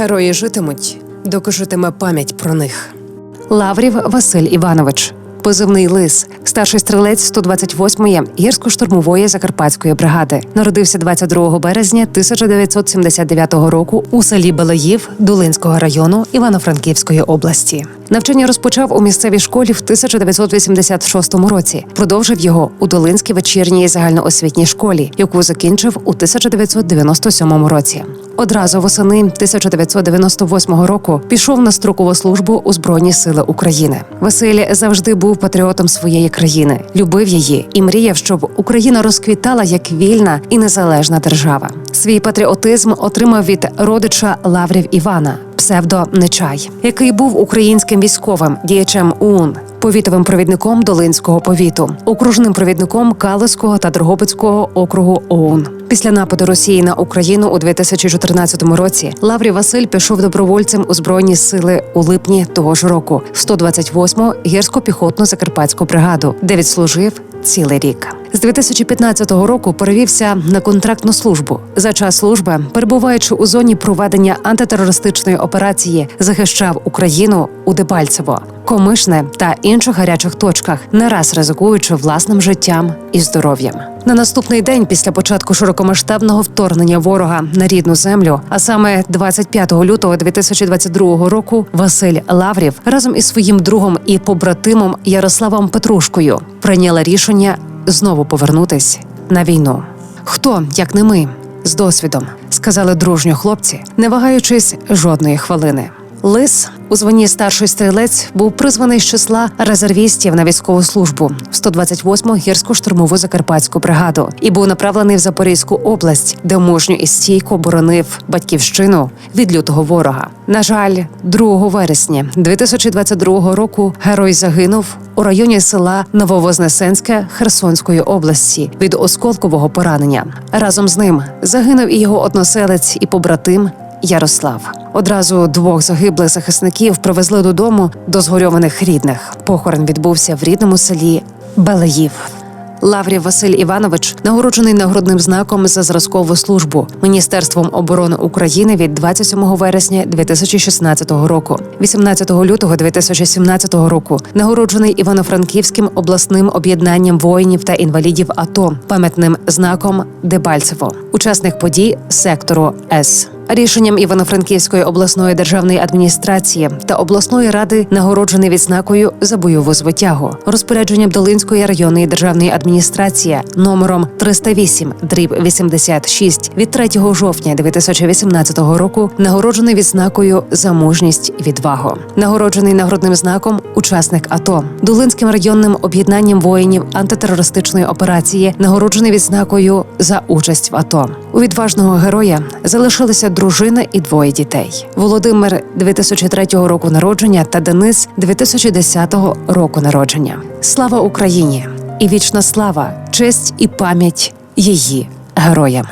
Герої житимуть, доки житиме пам'ять про них. Лаврів Василь Іванович, позивний лис, старший стрілець 128-ї гірсько-штурмової закарпатської бригади. Народився 22 березня 1979 року у селі Белоїв Долинського району Івано-Франківської області. Навчання розпочав у місцевій школі в 1986 році. Продовжив його у Долинській вечірній загальноосвітній школі, яку закінчив у 1997 році. Одразу восени 1998 року пішов на строкову службу у Збройні Сили України. Василь завжди був патріотом своєї країни, любив її і мріяв, щоб Україна розквітала як вільна і незалежна держава. Свій патріотизм отримав від родича Лаврів Івана, псевдо Нечай, який був українським військовим діячем УН. Повітовим провідником Долинського повіту, окружним провідником Калицького та Дрогобицького округу ОУН. Після нападу Росії на Україну у 2014 році Лаврій Василь пішов добровольцем у збройні сили у липні того ж року в 128-му гірсько-піхотну закарпатську бригаду, де відслужив цілий рік. З 2015 року перевівся на контрактну службу. За час служби, перебуваючи у зоні проведення антитерористичної операції, захищав Україну у Дебальцево, Комишне та інших гарячих точках, не раз ризикуючи власним життям і здоров'ям. На наступний день після початку широкомасштабного вторгнення ворога на рідну землю, а саме 25 лютого 2022 року, Василь Лаврів разом із своїм другом і побратимом Ярославом Петрушкою прийняла рішення знову повернутись на війну. Хто, як не ми, з досвідом, сказали дружньо хлопці, не вагаючись жодної хвилини. Лис у званні старший стрілець був призваний з числа резервістів на військову службу в 128-му гірську штурмову закарпатську бригаду і був направлений в Запорізьку область, де мужньо і стійко боронив батьківщину від лютого ворога. На жаль, 2 вересня 2022 року герой загинув у районі села Нововознесенське Херсонської області від осколкового поранення. Разом з ним загинув і його односелець і побратим Ярослав. Одразу двох загиблих захисників привезли додому до згорьованих рідних. Похорон відбувся в рідному селі Белеїв. Лаврів Василь Іванович нагороджений нагрудним знаком за зразкову службу Міністерством оборони України від 27 вересня 2016 року, 18 лютого 2017 року. Нагороджений Івано-Франківським обласним об'єднанням воїнів та інвалідів АТО пам'ятним знаком Дебальцево, учасник подій сектору С. Рішенням Івано-Франківської обласної державної адміністрації та обласної ради нагороджений відзнакою за бойову звитягу, розпорядженням Долинської районної державної адміністрації номером 308 дріб 86 від 3 жовтня 2018 року нагороджений відзнакою за мужність і відвагу. Нагороджений нагрудним знаком учасник АТО Долинським районним об'єднанням воїнів антитерористичної операції, нагороджений відзнакою за участь в АТО. У відважного героя залишилися дружина і двоє дітей. Володимир 2003 року народження та Денис 2010 року народження. Слава Україні! І вічна слава, честь і пам'ять її героям.